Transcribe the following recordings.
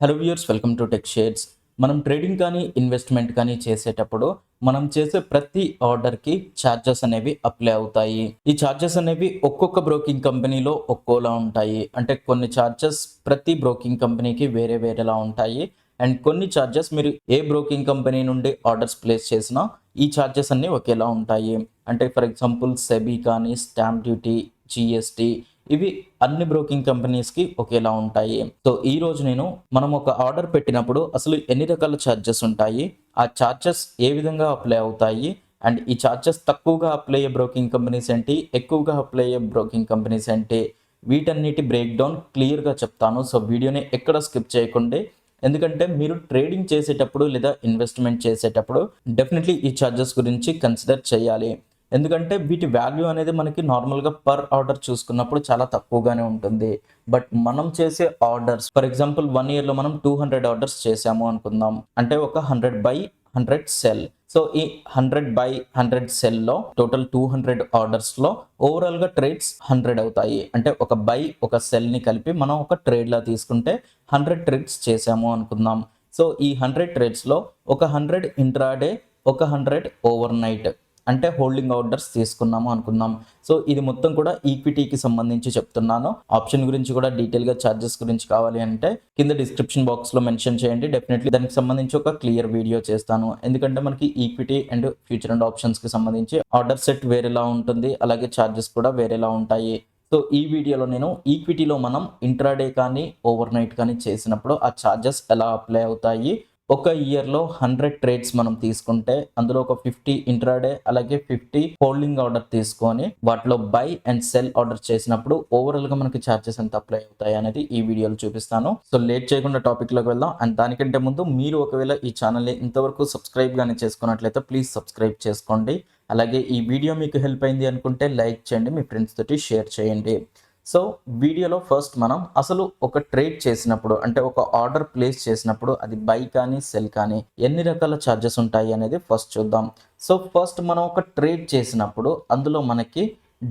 Hello viewers welcome to tech shares మనం trading కానీ investment కానీ చేసేటప్పుడు మనం చేసే ప్రతి ఆర్డర్కి ఛార్జెస్ అనేవి అప్లై అవుతాయి. ఈ ఛార్జెస్ అనేవి ఒక్కొక్క బ్రోకింగ్ కంపెనీలో ఒక్కోలా ఉంటాయి. అంటే కొన్ని ఛార్జెస్ ప్రతి బ్రోకింగ్ కంపెనీకి వేరే వేరేలా ఉంటాయి. అండ్ కొన్ని ఛార్జెస్ మీరు ఏ బ్రోకింగ్ కంపెనీ నుండి ఆర్డర్స్ ప్లేస్ చేసినా ఈ ఛార్జెస్ అన్నీ ఒకేలా ఉంటాయి. అంటే ఫర్ ఎగ్జాంపుల్ సెబీ కానీ స్టాంప్ డ్యూటీ జిఎస్టీ ఇవి అన్ని బ్రోకింగ్ కంపెనీస్కి ఒకేలా ఉంటాయి. సో ఈ రోజు నేను మనం ఒక ఆర్డర్ పెట్టినప్పుడు అసలు ఎన్ని రకాల ఛార్జెస్ ఉంటాయి? ఆ ఛార్జెస్ ఏ విధంగా అప్లై అవుతాయి? అండ్ ఈ ఛార్జెస్ తక్కువగా అప్లై అయ్యే బ్రోకింగ్ కంపెనీస్ ఏంటి? ఎక్కువగా అప్లై అయ్యే బ్రోకింగ్ కంపెనీస్ ఏంటి? వీటన్నిటి బ్రేక్ డౌన్ క్లియర్గా చెప్తాను. సో వీడియోని ఎక్కడ స్కిప్ చేయకుండా. ఎందుకంటే మీరు ట్రేడింగ్ చేసేటప్పుడు లేదా ఇన్వెస్ట్మెంట్ చేసేటప్పుడు డెఫినెట్లీ ఈ ఛార్జెస్ గురించి కన్సిడర్ చేయాలి. ఎందుకంటే వీటి వాల్యూ అనేది మనకి నార్మల్గా పర్ ఆర్డర్ చూసుకున్నప్పుడు చాలా తక్కువగానే ఉంటుంది. బట్ మనం చేసే ఆర్డర్స్ ఫర్ ఎగ్జాంపుల్ వన్ ఇయర్లో మనం టూ హండ్రెడ్ ఆర్డర్స్ చేసాము అనుకుందాం. అంటే ఒక hundred buy hundred sell so ఈ హండ్రెడ్ బై హండ్రెడ్ సెల్లో టోటల్ టూ హండ్రెడ్ ఆర్డర్స్లో ఓవరాల్గా ట్రేడ్స్ హండ్రెడ్ అవుతాయి. అంటే ఒక బై ఒక సెల్ని కలిపి మనం ఒక ట్రేడ్లా తీసుకుంటే హండ్రెడ్ ట్రేడ్స్ చేసాము అనుకుందాం. సో ఈ హండ్రెడ్ ట్రేడ్స్లో ఒక హండ్రెడ్ ఇంట్రాడే ఒక హండ్రెడ్ ఓవర్ నైట్ అంటే హోల్డింగ్ ఆర్డర్స్ తీసుకున్నాము అనుకుందాం. సో ఇది మొత్తం కూడా ఈక్విటీకి సంబంధించి చెప్తున్నాను. ఆప్షన్ గురించి కూడా డీటెయిల్గా ఛార్జెస్ గురించి కావాలి అంటే కింద డిస్క్రిప్షన్ బాక్స్లో మెన్షన్ చేయండి. డెఫినెట్లీ దానికి సంబంధించి ఒక క్లియర్ వీడియో చేస్తాను. ఎందుకంటే మనకి ఈక్విటీ అండ్ ఫ్యూచర్ అండ్ ఆప్షన్స్కి సంబంధించి ఆర్డర్ సెట్ వేరేలా ఉంటుంది. అలాగే ఛార్జెస్ కూడా వేరేలా ఉంటాయి. సో ఈ వీడియోలో నేను ఈక్విటీలో మనం ఇంట్రాడే కానీ ఓవర్ నైట్ కానీ చేసినప్పుడు ఆ ఛార్జెస్ ఎలా అప్లై అవుతాయి ఒక ఇయర్లో హండ్రెడ్ ట్రేడ్స్ మనం తీసుకుంటే అందులో ఒక ఫిఫ్టీ ఇంట్రాడే అలాగే ఫిఫ్టీ హోల్డింగ్ ఆర్డర్ తీసుకొని వాటిలో బై అండ్ సెల్ ఆర్డర్ చేసినప్పుడు ఓవరాల్గా మనకి ఛార్జెస్ ఎంత అప్లై అవుతాయి అనేది ఈ వీడియోలో చూపిస్తాను. సో లేట్ చేయకుండా టాపిక్లోకి వెళ్దాం. అండ్ దానికంటే ముందు మీరు ఒకవేళ ఈ ఛానల్ని ఇంతవరకు సబ్స్క్రైబ్ కానీ చేసుకున్నట్లయితే ప్లీజ్ సబ్స్క్రైబ్ చేసుకోండి. అలాగే ఈ వీడియో మీకు హెల్ప్ అయింది అనుకుంటే లైక్ చేయండి. మీ ఫ్రెండ్స్ తోటి షేర్ చేయండి. సో వీడియోలో ఫస్ట్ మనం అసలు ఒక ట్రేడ్ చేసినప్పుడు అంటే ఒక ఆర్డర్ ప్లేస్ చేసినప్పుడు అది బై కానీ సెల్ కానీ ఎన్ని రకాల ఛార్జెస్ ఉంటాయి అనేది ఫస్ట్ చూద్దాం. సో ఫస్ట్ మనం ఒక ట్రేడ్ చేసినప్పుడు అందులో మనకి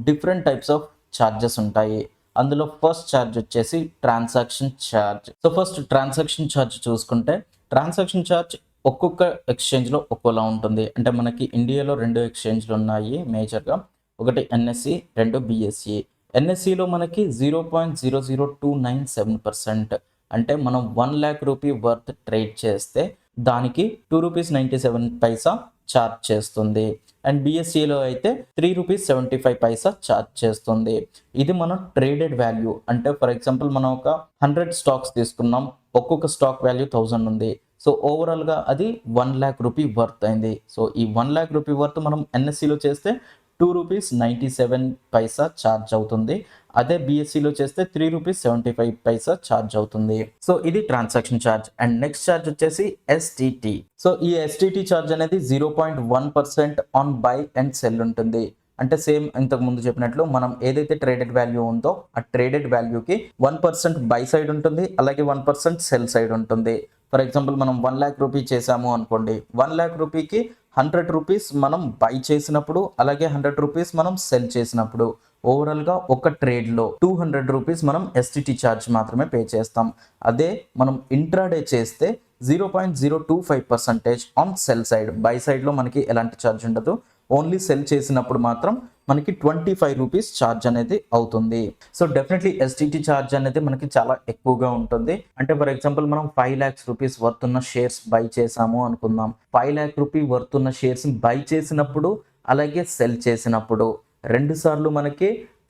డిఫరెంట్ టైప్స్ ఆఫ్ ఛార్జెస్ ఉంటాయి. అందులో ఫస్ట్ ఛార్జ్ వచ్చేసి transaction charge so first transaction charge చూసుకుంటే ట్రాన్సాక్షన్ ఛార్జ్ ఒక్కొక్క ఎక్స్చేంజ్లో ఒక్కోలా ఉంటుంది. అంటే మనకి ఇండియాలో రెండు ఎక్స్చేంజ్లు ఉన్నాయి మేజర్గా ఒకటి ఎన్ఎస్సి రెండు బిఎస్సి ఎన్ఎస్సిలో మనకి zero point zero zero two nine seven percent అంటే మనం one lakh rupee worth trade చేస్తే దానికి two rupees ninety seven paisa charge చేస్తుంది. అండ్ బిఎస్సిలో అయితే three rupees seventy five paisa charge చేస్తుంది. ఇది మనం ట్రేడెడ్ వాల్యూ. అంటే ఫర్ ఎగ్జాంపుల్ మనం ఒక హండ్రెడ్ స్టాక్స్ తీసుకున్నాం. ఒక్కొక్క స్టాక్ వాల్యూ థౌజండ్ ఉంది. సో ఓవరాల్గా అది వన్ ల్యాక్ రూపీ వర్త్ అయింది. సో ఈ వన్ ల్యాక్ రూపీ వర్త్ మనం ఎన్ఎస్సిలో చేస్తే two rupees ninety seven paisa charge అవుతుంది. అదే బిఎస్సిలో చేస్తే three rupees seventy five paisa charge అవుతుంది. సో ఇది transaction charge. And next charge వచ్చేసి ఎస్టీటీ సో ఈ ఎస్టీటీ ఛార్జ్ అనేది zero point one percent on buy and sell ఉంటుంది. అంటే సేమ్ ఇంతకు ముందు చెప్పినట్లు మనం ఏదైతే ట్రేడెడ్ వాల్యూ ఉందో ఆ ట్రేడెడ్ వాల్యూకి వన్ పర్సెంట్ బై సైడ్ ఉంటుంది. అలాగే వన్ పర్సెంట్ సెల్ సైడ్ ఉంటుంది. ఫర్ ఎగ్జాంపుల్ మనం వన్ ల్యాక్ రూపీ చేసాము అనుకోండి. వన్ ల్యాక్ రూపీకి హండ్రెడ్ రూపీస్ మనం బై చేసినప్పుడు అలాగే హండ్రెడ్ రూపీస్ మనం సెల్ చేసినప్పుడు ఓవరాల్గా ఒక ట్రేడ్లో టూ హండ్రెడ్ రూపీస్ మనం ఎస్టీటీ ఛార్జ్ మాత్రమే పే చేస్తాం. అదే మనం ఇంట్రాడే చేస్తే zero point zero two five percentage on sell side buy సైడ్లో మనకి ఎలాంటి ఛార్జ్ ఉండదు. ఓన్లీ సెల్ చేసినప్పుడు మాత్రం మనకి ట్వంటీ ఫైవ్ రూపీస్ ఛార్జ్ అనేది అవుతుంది. సో డెఫినెట్లీ ఎస్టిటి ఛార్జ్ అనేది మనకి చాలా ఎక్కువగా ఉంటుంది. అంటే ఫర్ ఎగ్జాంపుల్ మనం ఫైవ్ ల్యాక్స్ రూపీస్ వర్త్ ఉన్న షేర్స్ బై చేసాము అనుకుందాం. ఫైవ్ ల్యాక్ రూపీ వర్త్ ఉన్న షేర్స్ బై చేసినప్పుడు అలాగే సెల్ చేసినప్పుడు రెండు సార్లు మనకి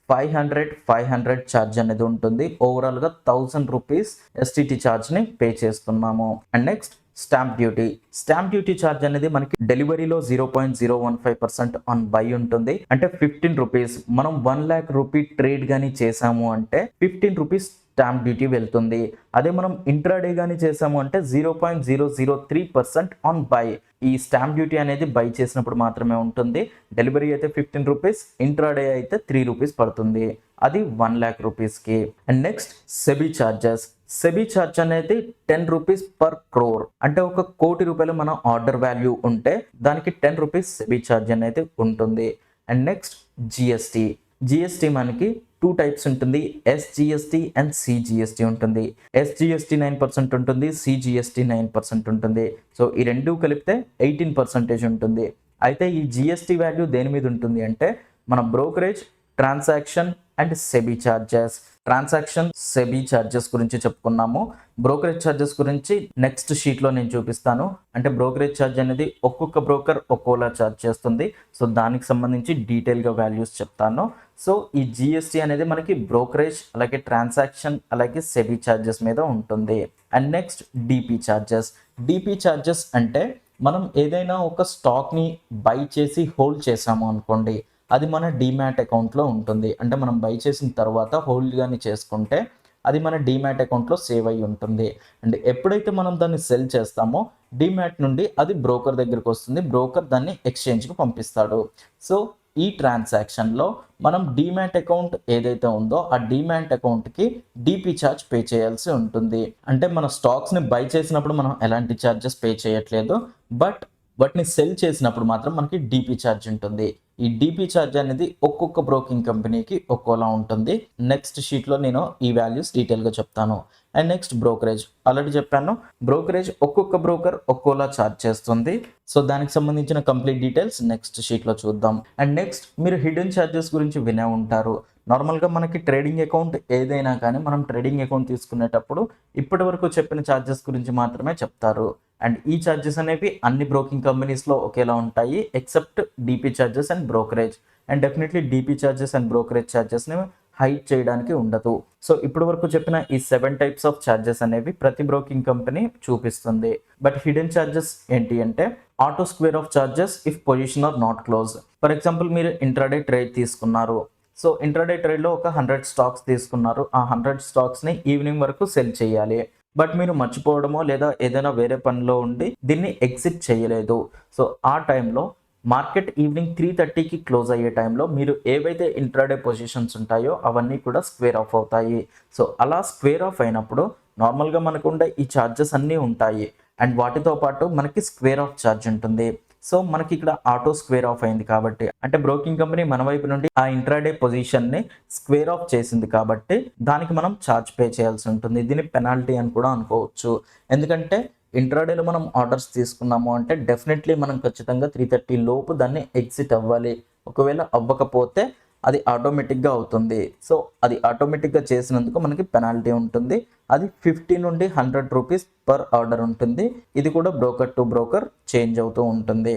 five hundred five hundred charge అనేది ఉంటుంది. ఓవరాల్గా థౌసండ్ రూపీస్ ఎస్టిటి ఛార్జ్ని పే చేస్తున్నాము. And next stamp duty. Stamp duty charge అనేది మనకి డెలివరీలో zero point zero one five percent on buy ఉంటుంది. అంటే ఫిఫ్టీన్ రూపీస్. మనం వన్ ల్యాక్ రూపీ ట్రేడ్ కానీ చేసాము అంటే ఫిఫ్టీన్ రూపీస్ స్టాంప్ డ్యూటీ వెళ్తుంది. అదే మనం ఇంట్రాడే కానీ చేసాము అంటే zero point zero zero three percent on buy ఈ స్టాంప్ డ్యూటీ అనేది బై చేసినప్పుడు మాత్రమే ఉంటుంది. డెలివరీ అయితే ఫిఫ్టీన్ రూపీస్ ఇంట్రాడే అయితే త్రీ రూపీస్ పడుతుంది. అది వన్ ల్యాక్ రూపీస్కి. And next SEBI charges. SEBI charge అనేది టెన్ రూపీస్ పర్ క్రోర్. అంటే ఒక కోటి రూపాయలు మన ఆర్డర్ వాల్యూ ఉంటే దానికి టెన్ రూపీస్ సెబీ ఛార్జ్ అనేది ఉంటుంది. And next GST. జిఎస్టీ మనకి టూ టైప్స్ ఉంటుంది. ఎస్జిఎస్టి అండ్ సిజిఎస్టి ఉంటుంది. ఎస్జిఎస్టి నైన్ పర్సెంట్ ఉంటుంది. సిజిఎస్టి నైన్ పర్సెంట్ ఉంటుంది. సో ఈ రెండు కలిపితే ఎయిటీన్ పర్సెంటేజ్ ఉంటుంది. అయితే ఈ జిఎస్టి వాల్యూ దేని మీద ఉంటుంది అంటే మన brokerage transaction and SEBI charges transaction SEBI charges గురించి చెప్పుకున్నాము. బ్రోకరేజ్ ఛార్జెస్ గురించి నెక్స్ట్ షీట్లో నేను చూపిస్తాను. అంటే బ్రోకరేజ్ ఛార్జ్ అనేది ఒక్కొక్క బ్రోకర్ ఒక్కోలా ఛార్జ్ చేస్తుంది. సో దానికి సంబంధించి డీటెయిల్గా వాల్యూస్ చెప్తాను. సో ఈ జిఎస్టీ అనేది మనకి బ్రోకరేజ్ అలాగే ట్రాన్సాక్షన్ అలాగే సెబీ ఛార్జెస్ మీద ఉంటుంది. And next DP charges DP charges అంటే మనం ఏదైనా ఒక స్టాక్ని బై చేసి హోల్డ్ చేసాము అనుకోండి. అది మన డీమ్యాట్ అకౌంట్లో ఉంటుంది. అంటే మనం బై చేసిన తర్వాత హోల్డ్ కానీ చేసుకుంటే అది మన డీమ్యాట్ అకౌంట్లో సేవ్ అయి ఉంటుంది. అండ్ ఎప్పుడైతే మనం దాన్ని సెల్ చేస్తామో డీమ్యాట్ నుండి అది బ్రోకర్ దగ్గరికి వస్తుంది. బ్రోకర్ దాన్ని ఎక్స్చేంజ్కి పంపిస్తాడు. సో ఈ ట్రాన్సాక్షన్లో మనం డీమ్యాట్ అకౌంట్ ఏదైతే ఉందో ఆ డీమ్యాట్ అకౌంట్కి డిపి ఛార్జ్ పే చేయాల్సి ఉంటుంది. అంటే మన స్టాక్స్ని బై చేసినప్పుడు మనం ఎలాంటి ఛార్జెస్ పే చేయట్లేదు. బట్ వాటిని సెల్ చేసినప్పుడు మాత్రం మనకి డిపి ఛార్జ్ ఉంటుంది. ఈ డిపి ఛార్జ్ అనేది ఒక్కొక్క బ్రోకింగ్ కంపెనీకి ఒక్కోలా ఉంటుంది. నెక్స్ట్ షీట్లో నేను ఈ వాల్యూస్ డీటెయిల్గా చెప్తాను. అండ్ నెక్స్ట్ బ్రోకరేజ్ ఆల్రెడీ చెప్పాను. బ్రోకరేజ్ ఒక్కొక్క బ్రోకర్ ఒక్కోలా ఛార్జ్ చేస్తుంది. సో దానికి సంబంధించిన కంప్లీట్ డీటెయిల్స్ నెక్స్ట్ షీట్లో చూద్దాం. అండ్ నెక్స్ట్ మీరు హిడెన్ ఛార్జెస్ గురించి వినే ఉంటారు. నార్మల్గా మనకి ట్రేడింగ్ అకౌంట్ ఏదైనా కానీ మనం ట్రేడింగ్ అకౌంట్ తీసుకునేటప్పుడు ఇప్పటి వరకు చెప్పిన ఛార్జెస్ గురించి మాత్రమే చెప్తారు. అండ్ ఈ ఛార్జెస్ అనేవి అన్ని బ్రోకింగ్ కంపెనీస్లో ఒకేలా ఉంటాయి except DP charges and brokerage. And definitely DP charges and brokerage ఛార్జెస్ని hide చేయడానికి ఉండదు. సో ఇప్పటి వరకు చెప్పిన ఈ సెవెన్ టైప్స్ ఆఫ్ ఛార్జెస్ అనేవి ప్రతి బ్రోకింగ్ కంపెనీ చూపిస్తుంది. బట్ హిడెన్ ఛార్జెస్ ఏంటి అంటే auto square off charges if position are not close for example మీరు ఇంట్రాడే ట్రేడ్ తీసుకున్నారు. సో ఇంట్రాడే ట్రేడ్లో ఒక హండ్రెడ్ స్టాక్స్ తీసుకున్నారు. ఆ హండ్రెడ్ స్టాక్స్ని ఈవినింగ్ వరకు సెల్ చేయాలి. బట్ మీరు మర్చిపోవడమో లేదా ఏదైనా వేరే పనిలో ఉండి దీన్ని ఎగ్జిట్ చేయలేదు. సో ఆ టైంలో మార్కెట్ ఈవినింగ్ త్రీ థర్టీకి క్లోజ్ అయ్యే టైంలో మీరు ఏవైతే ఇంట్రాడే పొజిషన్స్ ఉంటాయో అవన్నీ కూడా స్క్వేర్ ఆఫ్ అవుతాయి. సో అలా స్క్వేర్ ఆఫ్ అయినప్పుడు నార్మల్గా మనకు ఉండే ఈ ఛార్జెస్ అన్నీ ఉంటాయి. అండ్ వాటితో పాటు మనకి స్క్వేర్ ఆఫ్ ఛార్జ్ ఉంటుంది. సో మనకి ఇక్కడ ఆటో స్క్వేర్ ఆఫ్ అయింది కాబట్టి అంటే బ్రోకింగ్ కంపెనీ మన వైపు నుండి ఆ ఇంట్రాడే పొజిషన్ని స్క్వేర్ ఆఫ్ చేసింది కాబట్టి దానికి మనం ఛార్జ్ పే చేయాల్సి ఉంటుంది. దీన్ని పెనాల్టీ అని కూడా అనుకోవచ్చు. ఎందుకంటే ఇంట్రాడేలో మనం ఆర్డర్స్ తీసుకున్నాము అంటే డెఫినెట్లీ మనం ఖచ్చితంగా త్రీ థర్టీ లోపు దాన్ని ఎగ్జిట్ అవ్వాలి. ఒకవేళ అవ్వకపోతే అది ఆటోమేటిక్గా అవుతుంది. సో అది ఆటోమేటిక్గా చేసినందుకు మనకి పెనాల్టీ ఉంటుంది. అది ఫిఫ్టీ నుండి హండ్రెడ్ రూపీస్ పర్ ఆర్డర్ ఉంటుంది. ఇది కూడా బ్రోకర్ టు బ్రోకర్ చేంజ్ అవుతూ ఉంటుంది.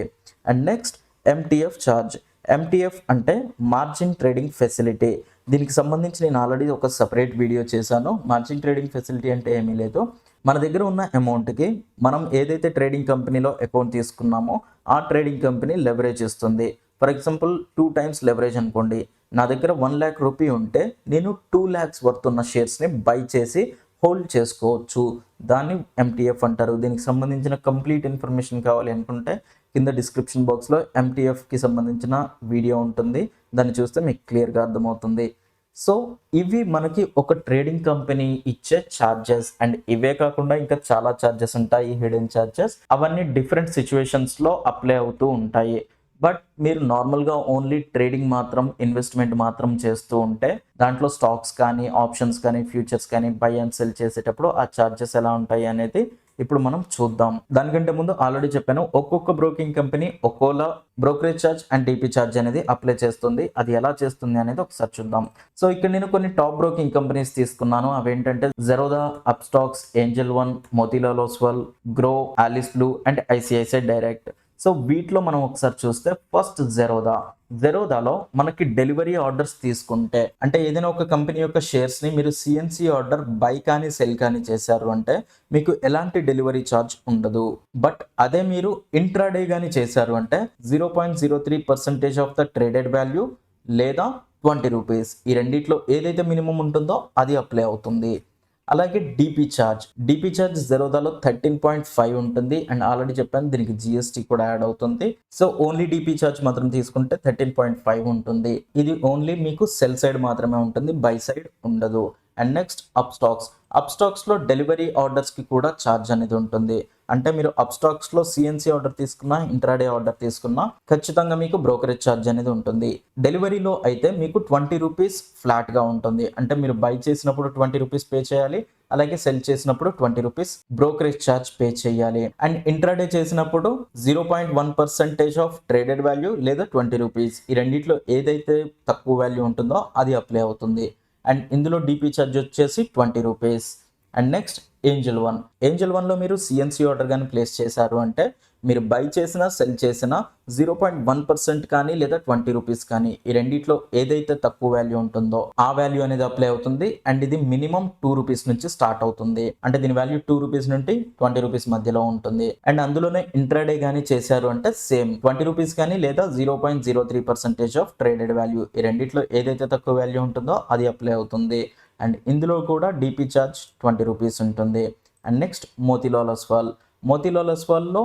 And next MTF charge MTF అంటే మార్జిన్ ట్రేడింగ్ ఫెసిలిటీ దీనికి సంబంధించి నేను ఆల్రెడీ ఒక సపరేట్ వీడియో చేశాను. మార్జిన్ ట్రేడింగ్ ఫెసిలిటీ అంటే ఏమీ లేదు. మన దగ్గర ఉన్న అమౌంట్కి మనం ఏదైతే ట్రేడింగ్ కంపెనీలో అకౌంట్ తీసుకున్నామో ఆ ట్రేడింగ్ కంపెనీ లెవరేజ్ ఇస్తుంది. For example two times leverage అనుకోండి నా దగ్గర వన్ ల్యాక్ రూపీ ఉంటే నేను టూ ల్యాక్స్ వర్త్ ఉన్న షేర్స్ని బై చేసి హోల్డ్ చేసుకోవచ్చు. దాన్ని ఎంటీఎఫ్ అంటారు. దీనికి సంబంధించిన కంప్లీట్ ఇన్ఫర్మేషన్ కావాలి అనుకుంటే కింద డిస్క్రిప్షన్ బాక్స్లో ఎంటీఎఫ్కి సంబంధించిన వీడియో ఉంటుంది. దాన్ని చూస్తే మీకు క్లియర్గా అర్థమవుతుంది. సో ఇవి మనకి ఒక ట్రేడింగ్ కంపెనీ ఇచ్చే ఛార్జెస్ అండ్ ఇవే కాకుండా ఇంకా చాలా ఛార్జెస్ ఉంటాయి. హిడెన్ ఛార్జెస్ అవన్నీ డిఫరెంట్ సిచ్యువేషన్స్లో అప్లై అవుతూ ఉంటాయి. బట్ మీరు నార్మల్గా ఓన్లీ ట్రేడింగ్ మాత్రం ఇన్వెస్ట్మెంట్ మాత్రం చేస్తూ ఉంటే దాంట్లో స్టాక్స్ కానీ ఆప్షన్స్ కానీ ఫ్యూచర్స్ కానీ బై అండ్ సెల్ చేసేటప్పుడు ఆ ఛార్జెస్ ఎలా ఉంటాయి అనేది ఇప్పుడు మనం చూద్దాం. దానికంటే ముందు ఆల్రెడీ చెప్పాను ఒక్కొక్క broking company ఒక్కోలా brokerage charge and DP charge అనేది అప్లై చేస్తుంది. అది ఎలా చేస్తుంది అనేది ఒకసారి చూద్దాం. సో ఇక్కడ నేను కొన్ని టాప్ బ్రోకింగ్ కంపెనీస్ తీసుకున్నాను. అవేంటంటే Zerodha up stocks Angel one Motilal Oswal grow Alice blue and ICICI direct so వీటిలో మనం ఒకసారి చూస్తే ఫస్ట్ జెరోదా జెరోదాలో మనకి డెలివరీ ఆర్డర్స్ తీసుకుంటే అంటే ఏదైనా ఒక కంపెనీ యొక్క షేర్స్ని మీరు సిఎన్సి ఆర్డర్ బై కానీ సెల్ కానీ చేశారు అంటే మీకు ఎలాంటి డెలివరీ ఛార్జ్ ఉండదు. బట్ అదే మీరు ఇంట్రాడే కానీ చేశారు అంటే zero point zero three percentage of the traded value లేదా ట్వంటీ రూపీస్. ఈ రెండిట్లో ఏదైతే మినిమం ఉంటుందో అది అప్లై అవుతుంది. అలాగే డిపి ఛార్జ్ డిపి ఛార్జ్ జెరోదాలో థర్టీన్ పాయింట్ ఫైవ్ ఉంటుంది. అండ్ ఆల్రెడీ చెప్పాను దీనికి జిఎస్టీ కూడా యాడ్ అవుతుంది. సో ఓన్లీ డిపి ఛార్జ్ మాత్రం తీసుకుంటే థర్టీన్ పాయింట్ ఫైవ్ ఉంటుంది. ఇది ఓన్లీ మీకు సెల్ సైడ్ మాత్రమే ఉంటుంది. బై సైడ్ ఉండదు. అండ్ నెక్స్ట్ అప్ స్టాక్స్ అప్ స్టాక్స్లో డెలివరీ ఆర్డర్స్కి కూడా ఛార్జ్ అనేది ఉంటుంది. అంటే మీరు అప్ స్టాక్స్లో సిఎన్సి ఆర్డర్ తీసుకున్నా ఇంట్రాడే ఆర్డర్ తీసుకున్నా ఖచ్చితంగా మీకు బ్రోకరేజ్ ఛార్జ్ అనేది ఉంటుంది. డెలివరీలో అయితే మీకు ట్వంటీ రూపీస్ ఫ్లాట్గా ఉంటుంది. అంటే మీరు బై చేసినప్పుడు ట్వంటీ రూపీస్ పే చేయాలి అలాగే సెల్ చేసినప్పుడు twenty rupees brokerage charge pay చేయాలి. అండ్ ఇంట్రాడే చేసినప్పుడు zero point one percentage of traded value లేదా ట్వంటీ రూపీస్ ఈ రెండిట్లో ఏదైతే తక్కువ వాల్యూ ఉంటుందో అది అప్లై అవుతుంది. అండ్ ఇందులో డిపి ఛార్జ్ వచ్చేసి twenty rupees and next Angel One. Angel వన్లో మీరు సిఎన్సి ఆర్డర్ కానీ ప్లేస్ చేశారు అంటే మీరు బై చేసినా సెల్ చేసినా జీరో పాయింట్ వన్ పర్సెంట్ కానీ లేదా ట్వంటీ రూపీస్ కానీ ఈ రెండిట్లో ఏదైతే తక్కువ వాల్యూ ఉంటుందో ఆ వాల్యూ అనేది అప్లై అవుతుంది. అండ్ ఇది మినిమం టూ రూపీస్ నుంచి స్టార్ట్ అవుతుంది. అంటే దీని వాల్యూ టూ రూపీస్ నుండి ట్వంటీ రూపీస్ మధ్యలో ఉంటుంది. అండ్ అందులోనే ఇంట్రాడే కానీ చేశారు అంటే సేమ్ ట్వంటీ రూపీస్ కానీ లేదా zero point zero three percentage of traded value ఈ రెండిట్లో ఏదైతే తక్కువ వాల్యూ ఉంటుందో అది అప్లై అవుతుంది. అండ్ ఇందులో కూడా డిపి ఛార్జ్ ట్వంటీ రూపీస్ ఉంటుంది. And next Motilal Oswal Motilal అస్వాల్లో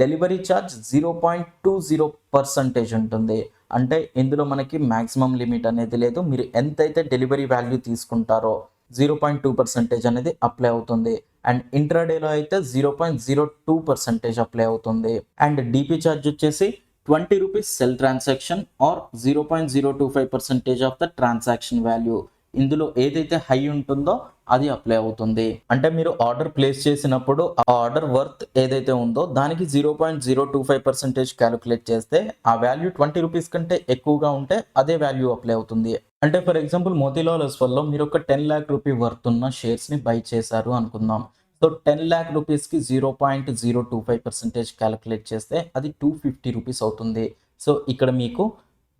delivery charge zero point two zero percentage ఉంటుంది. అంటే ఇందులో మనకి మ్యాక్సిమం లిమిట్ అనేది లేదు. మీరు ఎంతైతే డెలివరీ వాల్యూ తీసుకుంటారో జీరో పాయింట్ టూ పర్సెంటేజ్ అనేది అప్లై అవుతుంది. అండ్ ఇంట్రాడేలో అయితే zero point zero two percentage apply అవుతుంది. అండ్ డిపి ఛార్జ్ వచ్చేసి twenty rupees sell transaction or zero point zero two five percentage of the transaction value ఇందులో ఏదైతే high ఉంటుందో అది అప్లై అవుతుంది. అంటే మీరు ఆర్డర్ ప్లేస్ చేసినప్పుడు ఆ ఆర్డర్ వర్త్ ఏదైతే ఉందో దానికి zero point zero two five percentage calculate చేస్తే ఆ వాల్యూ ట్వంటీ రూపీస్ కంటే ఎక్కువగా ఉంటే అదే వాల్యూ అప్లై అవుతుంది. అంటే ఫర్ ఎగ్జాంపుల్ మోతీలాల్ వల్ల మీరు ఒక టెన్ ల్యాక్ రూపీ వర్త్ ఉన్న షేర్స్ని బై చేశారు అనుకుందాం. సో టెన్ ల్యాక్ రూపీస్కి zero point zero two five percentage calculate చేస్తే అది టూ ఫిఫ్టీ రూపీస్ అవుతుంది. సో ఇక్కడ మీకు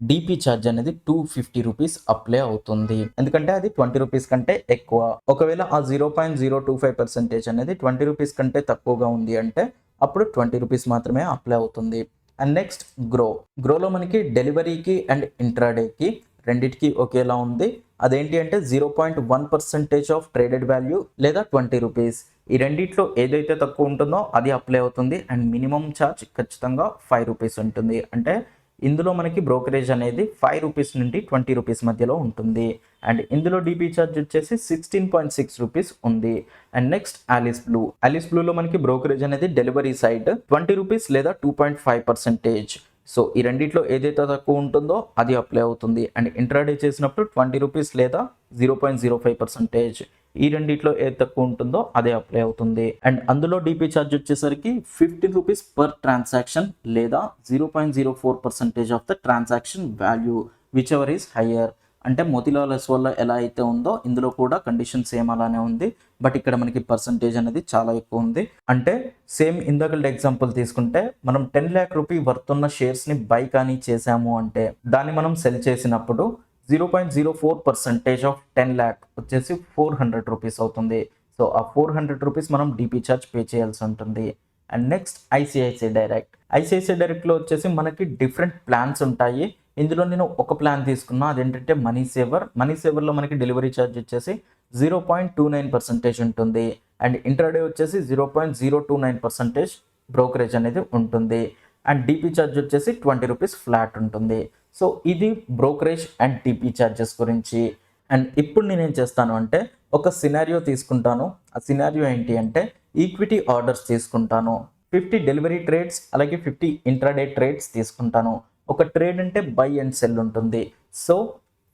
డిపి ఛార్జ్ అనేది టూ ఫిఫ్టీ రూపీస్ అప్లై అవుతుంది. ఎందుకంటే అది ట్వంటీ రూపీస్ కంటే ఎక్కువ. ఒకవేళ ఆ zero point zero two five percentage అనేది ట్వంటీ రూపీస్ కంటే తక్కువగా ఉంది అంటే అప్పుడు ట్వంటీ రూపీస్ మాత్రమే అప్లై అవుతుంది. అండ్ నెక్స్ట్ గ్రో గ్రోలో మనకి డెలివరీకి అండ్ ఇంట్రాడేకి రెండిటికి ఒకేలా ఉంది. అదేంటి అంటే zero point one percentage of traded value లేదా ట్వంటీ రూపీస్ ఈ రెండిట్లో ఏదైతే తక్కువ ఉంటుందో అది అప్లై అవుతుంది. అండ్ మినిమం ఛార్జ్ ఖచ్చితంగా ఫైవ్ రూపీస్ ఉంటుంది. అంటే ఇందులో మనకి బ్రోకరేజ్ అనేది ఫైవ్ రూపీస్ నుండి ట్వంటీ రూపీస్ మధ్యలో ఉంటుంది. అండ్ ఇందులో డీపీ ఛార్జ్ వచ్చేసి సిక్స్టీన్ పాయింట్ సిక్స్ రూపీస్ ఉంది. And next Alice Blue Alice బ్లూలో మనకి బ్రోకరేజ్ అనేది డెలివరీ సైడ్ ట్వంటీ రూపీస్ లేదా two point five percentage. So ఈ రెండిట్లో ఏదైతే తక్కువ ఉంటుందో అది అప్లై అవుతుంది. అండ్ ఇంట్రాడే చేసినప్పుడు ట్వంటీ రూపీస్ లేదా zero point zero five percentage. ఈ రెండిట్లో ఏది తక్కువ ఉంటుందో అదే అప్లై అవుతుంది. అండ్ అందులో డిపి ఛార్జ్ వచ్చేసరికి ఫిఫ్టీన్ రూపీస్ పర్ ట్రాన్సాక్షన్ లేదా zero point zero four percentage of the transaction value whichever is higher అంటే మోతిలాల్ వల్ల ఎలా అయితే ఉందో ఇందులో కూడా కండిషన్ సేమ్ అలానే ఉంది. బట్ ఇక్కడ మనకి పర్సంటేజ్ అనేది చాలా ఎక్కువ ఉంది. అంటే సేమ్ ఇందాక ఎగ్జాంపుల్ తీసుకుంటే మనం టెన్ ల్యాక్ రూపీ వర్త్ ఉన్న షేర్స్ని బై కానీ చేసాము అంటే దాన్ని మనం సెల్ చేసినప్పుడు zero point zero four percentage of ten lakh వచ్చేసి ఫోర్ హండ్రెడ్ రూపీస్ అవుతుంది. సో ఆ ఫోర్ హండ్రెడ్ రూపీస్ మనం డిపి ఛార్జ్ పే చేయాల్సి ఉంటుంది. And next ICICI direct ICICI డైరెక్ట్లో వచ్చేసి మనకి డిఫరెంట్ ప్లాన్స్ ఉంటాయి. ఇందులో నేను ఒక ప్లాన్ తీసుకున్నా అదేంటంటే మనీ సేవర్ మనీ సేవర్లో మనకి డెలివరీ ఛార్జ్ వచ్చేసి zero point two nine percentage ఉంటుంది. అండ్ ఇంటర్డే వచ్చేసి zero point zero two nine percentage brokerage అనేది ఉంటుంది. అండ్ డిపి ఛార్జ్ వచ్చేసి ట్వంటీ రూపీస్ ఫ్లాట్ ఉంటుంది. సో ఇది బ్రోకరేజ్ అండ్ టీపీ ఛార్జెస్ గురించి. అండ్ ఇప్పుడు నేనేం చేస్తాను అంటే ఒక సినారియో తీసుకుంటాను. ఆ సినారియో ఏంటి అంటే ఈక్విటీ ఆర్డర్స్ తీసుకుంటాను. ఫిఫ్టీ డెలివరీ ట్రేడ్స్ అలాగే ఫిఫ్టీ ఇంట్రాడే ట్రేడ్స్ తీసుకుంటాను. ఒక ట్రేడ్ అంటే బై అండ్ సెల్ ఉంటుంది. సో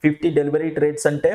ఫిఫ్టీ డెలివరీ ట్రేడ్స్ అంటే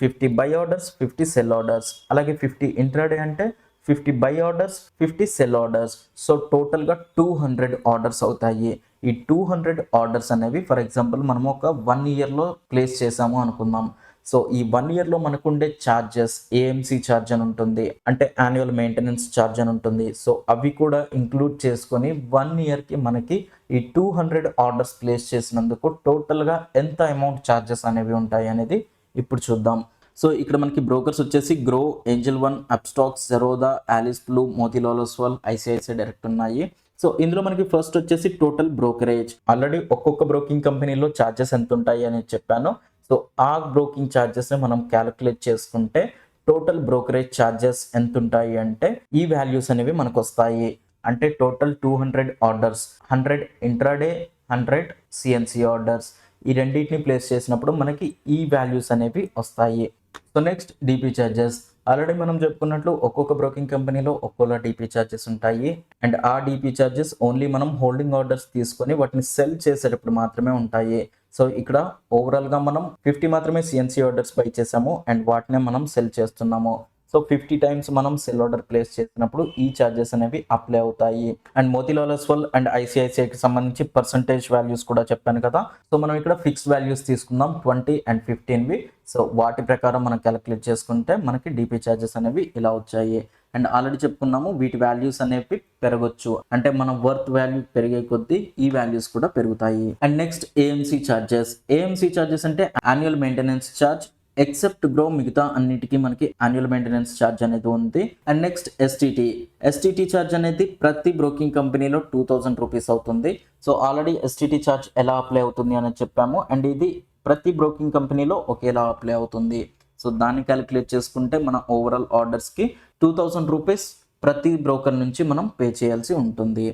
fifty buy orders fifty sell orders అలాగే ఫిఫ్టీ ఇంట్రాడే అంటే fifty buy orders fifty sell orders. So టోటల్గా టూ హండ్రెడ్ ఆర్డర్స్ అవుతాయి. ఈ టూ హండ్రెడ్ ఆర్డర్స్ అనేవి ఫర్ ఎగ్జాంపుల్ మనం ఒక వన్ ఇయర్లో ప్లేస్ చేసాము అనుకుందాం. సో ఈ వన్ ఇయర్లో మనకు ఉండే ఛార్జెస్ ఏఎంసీ ఛార్జ్ అని ఉంటుంది అంటే యాన్యువల్ మెయింటెనెన్స్ ఛార్జ్ అని ఉంటుంది. సో అవి కూడా ఇంక్లూడ్ చేసుకొని వన్ ఇయర్కి మనకి ఈ టూ హండ్రెడ్ ఆర్డర్స్ ప్లేస్ చేసినందుకు టోటల్గా ఎంత అమౌంట్ ఛార్జెస్ అనేవి ఉంటాయి అనేది ఇప్పుడు చూద్దాం. సో ఇక్కడ మనకి బ్రోకర్స్ వచ్చేసి grow Angel one Upstox Zerodha Alice blue Motilal Oswal ICICI direct ఉన్నాయి. సో ఇందులో మనకి ఫస్ట్ వచ్చేసి టోటల్ బ్రోకరేజ్ ఆల్రెడీ ఒక్కొక్క బ్రోకింగ్ కంపెనీలో ఛార్జెస్ ఎంత ఉంటాయి అని చెప్పాను. సో ఆ బ్రోకింగ్ ఛార్జెస్ని మనం క్యాలిక్యులేట్ చేసుకుంటే టోటల్ బ్రోకరేజ్ ఛార్జెస్ ఎంత ఉంటాయి అంటే ఈ వాల్యూస్ అనేవి మనకు వస్తాయి అంటే total two hundred orders hundred intraday hundred CNC orders ఈ రెండింటిని ప్లేస్ చేసినప్పుడు మనకి ఈ వాల్యూస్ అనేవి వస్తాయి. So next DP charges already మనం చెప్పుకున్నట్లు ఒక్కొక్క బ్రోకింగ్ కంపెనీలో ఒక్కోలా డీపీ ఛార్జెస్ ఉంటాయి. అండ్ ఆ డీపీ ఛార్జెస్ ఓన్లీ మనం హోల్డింగ్ ఆర్డర్స్ తీసుకొని వాటిని సెల్ చేసేటప్పుడు మాత్రమే ఉంటాయి. సో ఇక్కడ ఓవరాల్గా మనం ఫిఫ్టీ మాత్రమే సిఎన్సి ఆర్డర్స్ పై చేసాము. అండ్ వాటినే మనం సెల్ చేస్తున్నాము. సో ఫిఫ్టీ టైమ్స్ మనం సెల్ ఆర్డర్ ప్లేస్ చేసినప్పుడు ఈ ఛార్జెస్ అనేవి అప్లై అవుతాయి. అండ్ మోతీలాల్ అస్వల్ అండ్ ఐసిఐసిఐకి సంబంధించి పర్సంటేజ్ వాల్యూస్ కూడా చెప్పాను కదా. సో మనం ఇక్కడ ఫిక్స్డ్ వాల్యూస్ తీసుకుందాం ట్వంటీ అండ్ ఫిఫ్టీన్వి. సో వాటి ప్రకారం మనం క్యాలిక్యులేట్ చేసుకుంటే మనకి డిపి ఛార్జెస్ అనేవి ఇలా వచ్చాయి. అండ్ ఆల్రెడీ చెప్పుకున్నాము వీటి వాల్యూస్ అనేవి పెరగొచ్చు. అంటే మన వర్త్ వాల్యూ పెరిగే కొద్దీ ఈ వాల్యూస్ కూడా పెరుగుతాయి. And next AMC charges AMC charges అంటే annual maintenance charge except Groww మిగతా అన్నిటికీ మనకి యాన్యువల్ మెయింటెనెన్స్ ఛార్జ్ అనేది ఉంది. And next STT STT charge అనేది ప్రతి బ్రోకింగ్ కంపెనీలో టూ థౌజండ్ రూపీస్ అవుతుంది. సో ఆల్రెడీ ఎస్టీటీ ఛార్జ్ ఎలా అప్లై అవుతుంది అని చెప్పాము. అండ్ ఇది ప్రతి బ్రోకింగ్ కంపెనీలో ఒకేలా అప్లై అవుతుంది. సో దాన్ని క్యాలిక్యులేట్ చేసుకుంటే మన ఓవరాల్ ఆర్డర్స్కి టూ థౌజండ్ రూపీస్ ప్రతి బ్రోకర్ నుంచి మనం పే చేయాల్సి ఉంటుంది.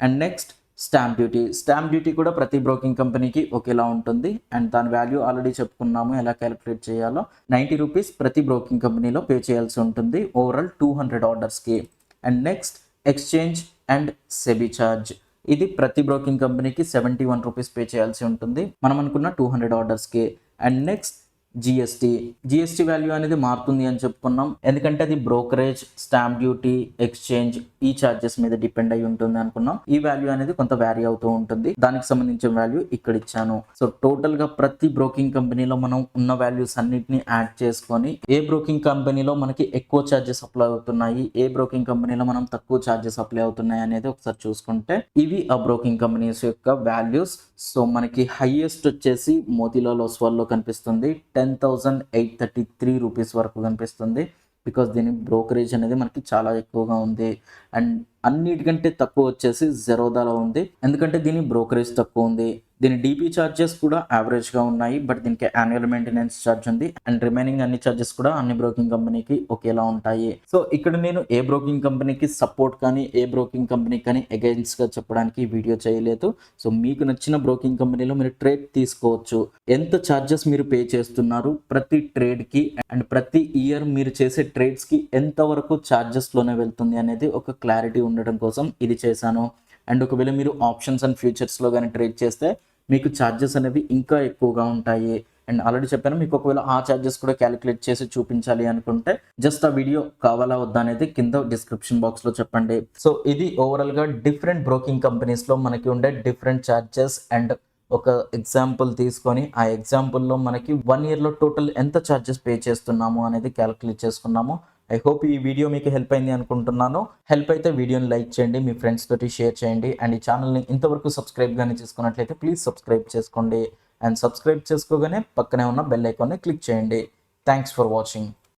And next stamp duty stamp duty కూడా ప్రతి బ్రోకింగ్ కంపెనీకి ఒకేలా ఉంటుంది. అండ్ దాని వాల్యూ ఆల్రెడీ చెప్పుకున్నాము. ఎలా క్యాలిక్యులేట్ చేయాలో. నైంటీ రూపీస్ ప్రతి బ్రోకింగ్ కంపెనీలో పే చేయాల్సి ఉంటుంది. Overall two hundred ఆర్డర్స్కి and next exchange and SEBI charge ఇది ప్రతి బ్రోకింగ్ కంపెనీకి సెవెంటీ వన్ రూపీస్ పే చేయాల్సి ఉంటుంది. మనం అనుకున్న two hundred ఆర్డర్స్కి and next GST GST value అనేది మారుతుంది అని చెప్పుకున్నాం. ఎందుకంటే అది బ్రోకరేజ్ స్టాంప్ డ్యూటీ ఎక్స్చేంజ్ ఈ ఛార్జెస్ మీద డిపెండ్ అయి ఉంటుంది అనుకున్నాం. ఈ వాల్యూ అనేది కొంత వ్యారీ అవుతూ ఉంటుంది. దానికి సంబంధించిన వాల్యూ ఇక్కడ ఇచ్చాను. సో టోటల్గా ప్రతి బ్రోకింగ్ కంపెనీలో మనం ఉన్న వాల్యూస్ అన్నిటిని యాడ్ చేసుకొని ఏ బ్రోకింగ్ కంపెనీలో మనకి ఎక్కువ ఛార్జెస్ అప్లై అవుతున్నాయి ఏ బ్రోకింగ్ కంపెనీలో మనం తక్కువ ఛార్జెస్ అప్లై అవుతున్నాయి అనేది ఒకసారి చూసుకుంటే ఇవి ఆ బ్రోకింగ్ కంపెనీస్ యొక్క వాల్యూస్ సో మనకి హైయెస్ట్ వచ్చేసి మోతీలాల్ ఒస్వాల్లో కనిపిస్తుంది. Ten ten thousand eight thirty three rupees వరకు కనిపిస్తుంది. బికాస్ దీని బ్రోకరేజ్ అనేది మనకి చాలా ఎక్కువగా ఉంది. అండ్ అన్నిటికంటే తక్కువ వచ్చేసి జెరోదాలో ఉంది. ఎందుకంటే దీని బ్రోకరేజ్ తక్కువ ఉంది. దీని డీపీ ఛార్జెస్ కూడా యావరేజ్గా ఉన్నాయి బట్ దీనికి యాన్యువల్ మెయింటెనెన్స్ ఛార్జ్ ఉంది. అండ్ రిమైనింగ్ అన్ని ఛార్జెస్ కూడా అన్ని బ్రోకింగ్ కంపెనీకి ఒకేలా ఉంటాయి. సో ఇక్కడ నేను ఏ బ్రోకింగ్ కంపెనీకి సపోర్ట్ కానీ ఏ బ్రోకింగ్ కంపెనీ కానీ against చెప్పడానికి వీడియో చేయలేదు. సో మీకు నచ్చిన బ్రోకింగ్ కంపెనీలో మీరు ట్రేడ్ తీసుకోవచ్చు. ఎంత ఛార్జెస్ మీరు పే చేస్తున్నారు ప్రతి ట్రేడ్కి అండ్ ప్రతి ఇయర్ మీరు చేసే ట్రేడ్స్కి ఎంతవరకు ఛార్జెస్లోనే వెళ్తుంది అనేది ఒక క్లారిటీ ఉండడం కోసం ఇది చేశాను. అండ్ ఒకవేళ మీరు ఆప్షన్స్ అండ్ ఫ్యూచర్స్లో కానీ ట్రేడ్ చేస్తే మీకు ఛార్జెస్ అనేవి ఇంకా ఎక్కువగా ఉంటాయి. అండ్ ఆల్రెడీ చెప్పాను మీకు ఒకవేళ ఆ ఛార్జెస్ కూడా క్యాలిక్యులేట్ చేసి చూపించాలి అనుకుంటే జస్ట్ ఆ వీడియో కావాలా వద్దా అనేది కింద డిస్క్రిప్షన్ బాక్స్లో చెప్పండి. సో ఇది ఓవరాల్గా డిఫరెంట్ బ్రోకింగ్ కంపెనీస్లో మనకి ఉండే డిఫరెంట్ ఛార్జెస్ అండ్ ఒక ఎగ్జాంపుల్ తీసుకొని ఆ ఎగ్జాంపుల్లో మనకి వన్ ఇయర్లో టోటల్ ఎంత ఛార్జెస్ పే చేస్తున్నాము అనేది క్యాలిక్యులేట్ చేసుకున్నాము. ఐ హోప్ ఈ వీడియో మీకు హెల్ప్ అయింది అనుకుంటున్నాను. హెల్ప్ అయితే వీడియోని లైక్ చేయండి మీ ఫ్రెండ్స్ తోటి షేర్ చేయండి. అండ్ ఈ ఛానల్ని ఇంతవరకు సబ్స్క్రైబ్ కానీ చేసుకున్నట్లయితే ప్లీజ్ సబ్స్క్రైబ్ చేసుకోండి. అండ్ సబ్స్క్రైబ్ చేసుకోగానే పక్కనే ఉన్న బెల్ ఐకాన్ని క్లిక్ చేయండి. Thanks for watching